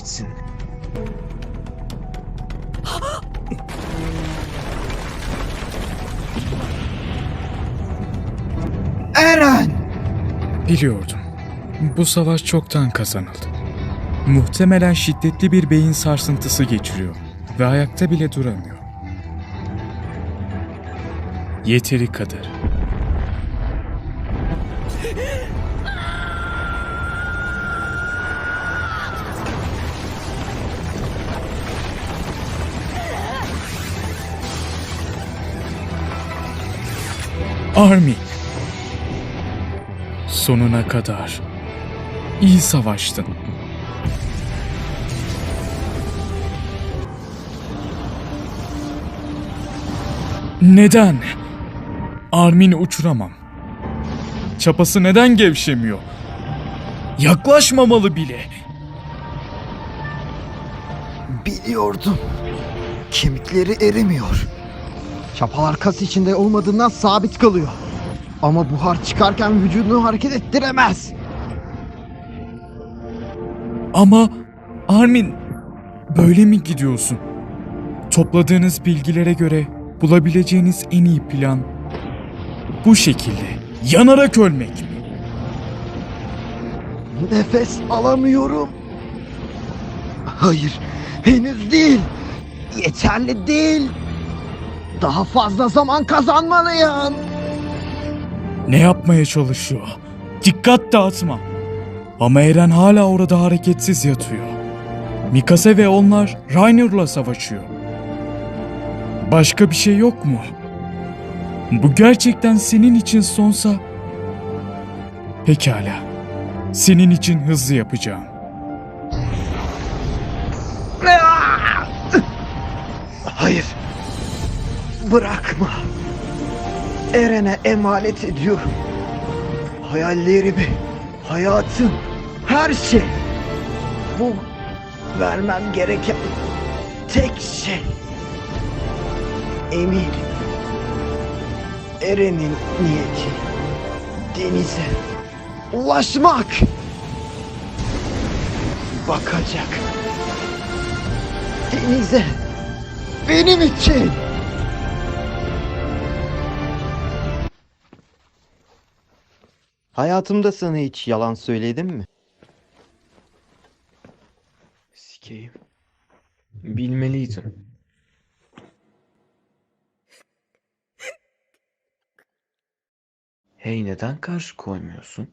kahretsin. Eren! Biliyordum. Bu savaş çoktan kazanıldı. Muhtemelen şiddetli bir beyin sarsıntısı geçiriyor ve ayakta bile duramıyor. Yeteri kadar. Army. Sonuna kadar. İyi savaştın. Neden? Armin'i uçuramam. Çapası neden gevşemiyor? Yaklaşmamalı bile. Biliyordum. Kemikleri erimiyor. Çapalar kas içinde olmadığından sabit kalıyor. Ama buhar çıkarken vücudunu hareket ettiremez. Ama Armin böyle mi gidiyorsun? Topladığınız bilgilere göre bulabileceğiniz en iyi plan bu şekilde yanarak ölmek mi? Nefes alamıyorum. Hayır, henüz değil. Yeterli değil. Daha fazla zaman kazanmalıyım. Ne yapmaya çalışıyor? Dikkat dağıtma. Ama Eren hala orada hareketsiz yatıyor. Mikase ve onlar Rainer'la savaşıyor. Başka bir şey yok mu? Bu gerçekten senin için sonsa... Pekala. Senin için hızlı yapacağım. Hayır. Bırakma. Eren'e emanet ediyorum. Hayallerimi, hayatım, her şey. Bu vermem gereken tek şey. Eminim. Eren'in niyeti denize ulaşmak. Bakacak. Denize benim için. Hayatımda sana hiç yalan söyledim mi? Sikeyim. Bilmeliydim. Hey neden karşı koymuyorsun?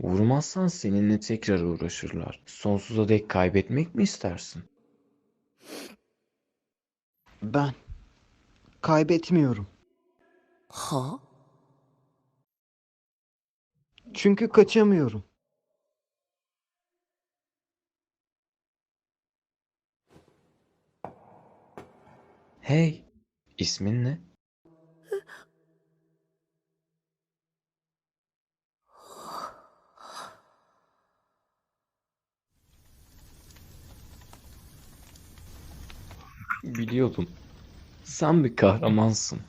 Vurmazsan seninle tekrar uğraşırlar. Sonsuza dek kaybetmek mi istersin? Ben kaybetmiyorum. Ha? Çünkü kaçamıyorum. Hey, ismin ne? Biliyordum. Sen bir kahramansın.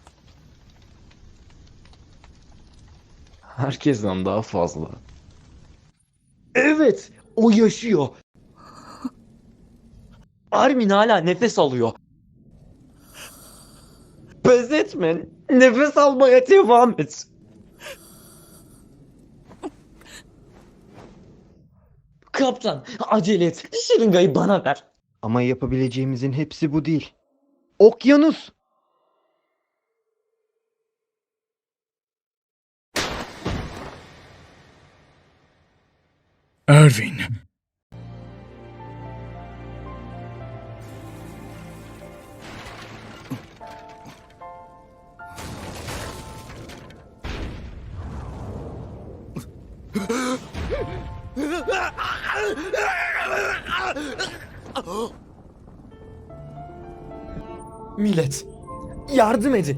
Herkesten daha fazla. Evet, o yaşıyor. Armin hala nefes alıyor. Pes etme, nefes almaya devam et. Kaptan, acele et. Şırıngayı bana ver. Ama yapabileceğimizin hepsi bu değil. Okyanus. Erwin. Millet, yardım edin.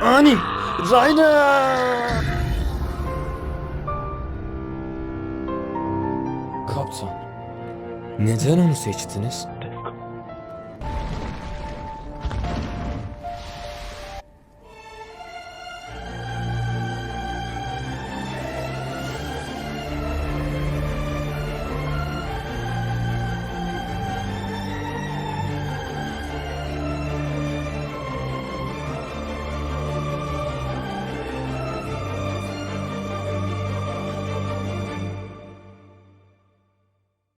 Ani, Rainer! Kaptan, neden onu seçtiniz?